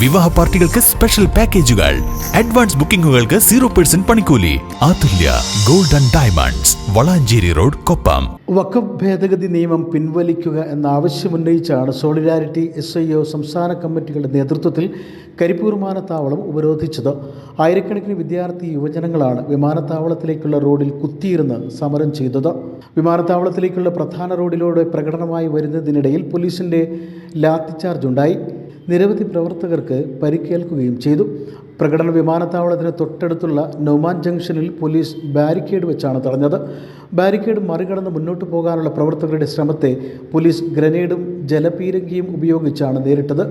വിവാഹ പാർട്ടികൾക്ക് സ്പെഷ്യൽ പാക്കേജുകൾ അഡ്വാൻസ് ബുക്കിംഗുകൾക്ക് സീറോ പെർസെന്റ് പണിക്കൂലി. Athulya golden diamonds Valanchery road Koppam. വഖഫ് ഭേദഗതി നിയമം പിൻവലിക്കുക എന്ന ആവശ്യമുന്നയിച്ചാണ് സോളിഡാരിറ്റി എസ് ഐ ഒ സംസ്ഥാന കമ്മിറ്റികളുടെ നേതൃത്വത്തിൽ കരിപ്പൂർ വിമാനത്താവളം ഉപരോധിച്ചത്. ആയിരക്കണക്കിന് വിദ്യാർത്ഥി യുവജനങ്ങളാണ് വിമാനത്താവളത്തിലേക്കുള്ള റോഡിൽ കുത്തിയിരുന്ന് സമരം ചെയ്തത്. വിമാനത്താവളത്തിലേക്കുള്ള പ്രധാന റോഡിലൂടെ പ്രകടനമായി വരുന്നതിനിടയിൽ പോലീസിന്റെ ലാത്തിച്ചാർജ് ഉണ്ടായി നിരവധി പ്രവർത്തകർക്ക് പരിക്കേൽക്കുകയും ചെയ്തു. പ്രകടന വിമാനത്താവളത്തിന് തൊട്ടടുത്തുള്ള നൊമാൻ ജംഗ്ഷനിൽ പോലീസ് ബാരിക്കേഡ് വെച്ചാണ് തടഞ്ഞത്. ബാരിക്കേഡ് മറികടന്ന് മുന്നോട്ട് പോകാനുള്ള പ്രവർത്തകരുടെ ശ്രമത്തെ പോലീസ് ഗ്രനേഡും ജലപീരങ്കിയും ഉപയോഗിച്ചാണ് നേരിട്ടത്.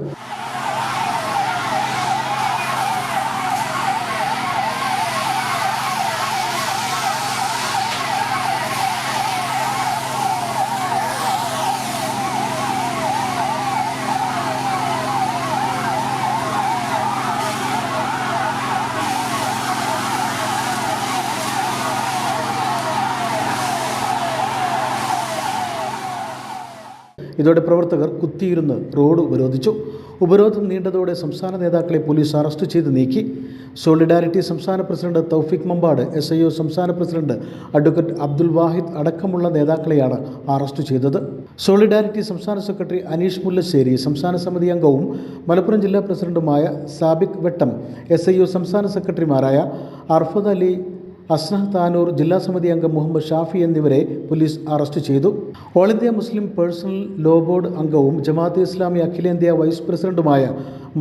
ഇതോടെ പ്രവർത്തകർ കുത്തിയിരുന്ന് റോഡ് ഉപരോധിച്ചു. ഉപരോധം നീണ്ടതോടെ സംസ്ഥാന നേതാക്കളെ പോലീസ് അറസ്റ്റ് ചെയ്ത് നീക്കി. സോളിഡാരിറ്റി സംസ്ഥാന president Thoufeeq Mambad S I O സംസ്ഥാന പ്രസിഡന്റ് അഡ്വക്കേറ്റ് അബ്ദുൽ വാഹിദ് അടക്കമുള്ള നേതാക്കളെയാണ് അറസ്റ്റ് ചെയ്തത്. സോളിഡാരിറ്റി സംസ്ഥാന സെക്രട്ടറി അനീഷ് മുല്ലശ്ശേരി സംസ്ഥാന സമിതി അംഗവും മലപ്പുറം ജില്ലാ പ്രസിഡന്റുമായ Sabiq Vettam S I O സംസ്ഥാന സെക്രട്ടറിമാരായ അർഫദ് അലി അസ്നഹ് താനൂർ ജില്ലാ സമിതി അംഗം മുഹമ്മദ് ഷാഫി എന്നിവരെ പോലീസ് അറസ്റ്റ് ചെയ്തു. All India Muslim personal law board അംഗവും ജമാഅത്തെ ഇസ്ലാമി അഖിലേന്ത്യാ വൈസ് പ്രസിഡന്റുമായ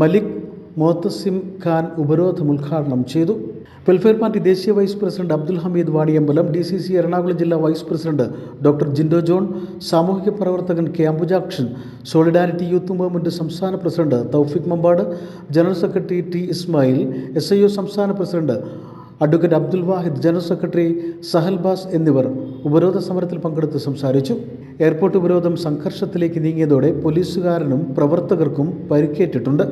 മലിക് മോത്തസിം ഖാൻ ഉപരോധം ഉദ്ഘാടനം ചെയ്തു. വെൽഫെയർ പാർട്ടി ദേശീയ vice president Abdul Hameed Vaniyambalam D C C Ernakulam ജില്ലാ vice president doctor Jindo John സാമൂഹിക പ്രവർത്തകൻ K Ambujakshan solidarity youth movement സംസ്ഥാന president Taufiq Mambad general secretary T Ismail S സംസ്ഥാന president advocate Abdul Wahid general secretary Sahalbas എന്നിവർ ഉപരോധ സമരത്തിൽ പങ്കെടുത്ത് സംസാരിച്ചു. എയർപോർട്ട് ഉപരോധം സംഘർഷത്തിലേക്ക് നീങ്ങിയതോടെ പോലീസുകാരനും പ്രവർത്തകർക്കും പരിക്കേറ്റിട്ടുണ്ട്.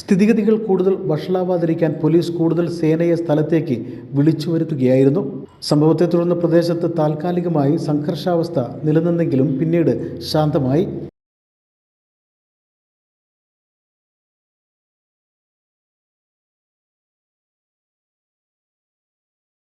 സ്ഥിതിഗതികൾ കൂടുതൽ വഷളാവാതിരിക്കാൻ പോലീസ് കൂടുതൽ സേനയെ സ്ഥലത്തേക്ക് വിളിച്ചു വരുത്തുകയായിരുന്നു. സംഭവത്തെ തുടർന്ന് പ്രദേശത്ത് താൽക്കാലികമായി സംഘർഷാവസ്ഥ നിലനിന്നെങ്കിലും പിന്നീട് ശാന്തമായി.